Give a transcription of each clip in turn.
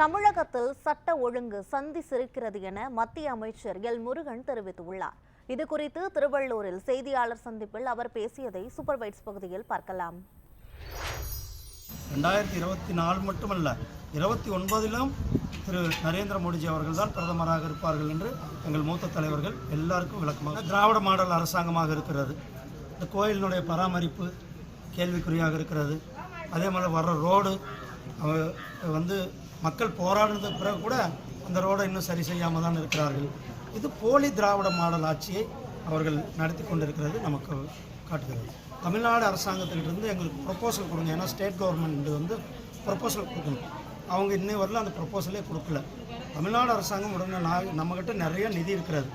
தமிழகத்தில் சட்ட ஒழுங்கு சந்தி சிரிக்கிறது என மத்திய அமைச்சர் எல் முருகன் தெரிவித்துள்ளார். இது குறித்து திருவள்ளூரில் செய்தியாளர் சந்திப்பில் அவர் பேசியதை சூப்பர்வைட்ஸ் பகுதியில் பார்க்கலாம். ரெண்டாயிரத்தி இருபத்தி நாலு மட்டுமல்ல இருபத்தி ஒன்பதிலும் திரு நரேந்திர மோடிஜி அவர்கள் தான் பிரதமராக இருப்பார்கள் என்று எங்கள் மூத்த தலைவர்கள் எல்லாருக்கும் விளக்கமாக திராவிட மாடல் அரசாங்கமாக இருக்கிறது. இந்த கோயிலினுடைய பராமரிப்பு கேள்விக்குறியாக இருக்கிறது. அதே மாதிரி வர்ற ரோடு வந்து மக்கள் போராடினதுக்கு பிறகு கூட அந்த ரோடை இன்னும் சரி செய்யாமல் தான் இருக்கிறார்கள். இது போலி திராவிட மாடல் ஆட்சியை அவர்கள் நடத்தி கொண்டிருக்கிறது நமக்கு காட்டுகிறது. தமிழ்நாடு அரசாங்கத்திலிருந்து எங்களுக்கு ப்ரொப்போசல் கொடுங்க. ஏன்னா ஸ்டேட் கவர்மெண்ட் வந்து ப்ரொப்போசல் கொடுக்கணும். அவங்க இன்னை வரல அந்த ப்ரொப்போசலே கொடுக்கல. தமிழ்நாடு அரசாங்கம் உடனே நான் நம்மக்கிட்ட நிறைய நிதி இருக்கிறது.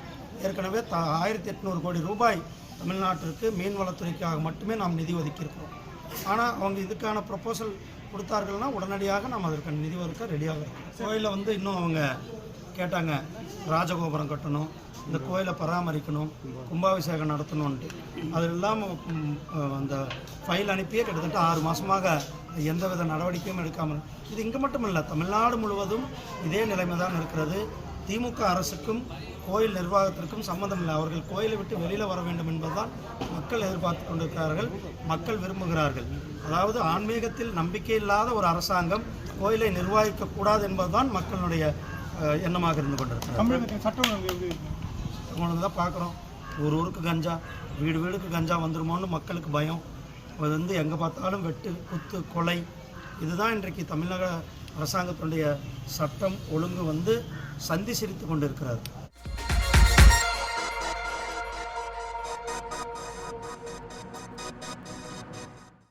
ஏற்கனவே த ஆயிரத்தி எட்நூறு கோடி ரூபாய் தமிழ்நாட்டிற்கு மீன்வளத்துறைக்காக மட்டுமே நாம் நிதி ஒதுக்கியிருக்கிறோம். ஆனால் அவங்க இதுக்கான ப்ரப்போசல் கொடுத்தார்கள்னா உடனடியாக நாம் அதற்கான நிதி ஒதுக்க ரெடியாக இருக்கோம் கோயிலில் வந்து இன்னும் அவங்க கேட்டாங்க ராஜகோபுரம் கட்டணும் இந்த கோயிலை பராமரிக்கணும் கும்பாபிஷேகம் நடத்தணும்ன்ட்டு. அது இல்லாமல் அந்த ஃபைல் அனுப்பியே கிட்டத்தட்ட ஆறு மாதமாக எந்தவித நடவடிக்கையும் எடுக்காமல் இது இங்கே மட்டும் இல்லை தமிழ்நாடு முழுவதும் இதே நிலைமை தான் இருக்கிறது. திமுக அரசுக்கும் கோயில் நிர்வாகத்திற்கும் சம்மந்தம் இல்லை. அவர்கள் கோயிலை விட்டு வெளியில் வர வேண்டும் என்பதுதான் மக்கள் எதிர்பார்த்து கொண்டிருக்கிறார்கள் மக்கள் விரும்புகிறார்கள். அதாவது ஆன்மீகத்தில் நம்பிக்கை இல்லாத ஒரு அரசாங்கம் கோயிலை நிர்வகிக்கக்கூடாது என்பதுதான் மக்களுடைய எண்ணமாக இருந்து கொண்டிருக்கிறது. தமிழகத்தின் சட்ட ஒழுங்கு எப்படி இருக்கு? ஒன்று தான் பார்க்குறோம். ஒரு ஊருக்கு கஞ்சா வீடு வீடுக்கு கஞ்சா வந்துருமோன்னு மக்களுக்கு பயம். அது வந்து எங்கே பார்த்தாலும் வெட்டு குத்து கொலை. இதுதான் இன்றைக்கு தமிழக அரசாங்கத்தினுடைய சட்டம் ஒழுங்கு வந்து சந்தி சிரித்து கொண்டு இருக்கிறார்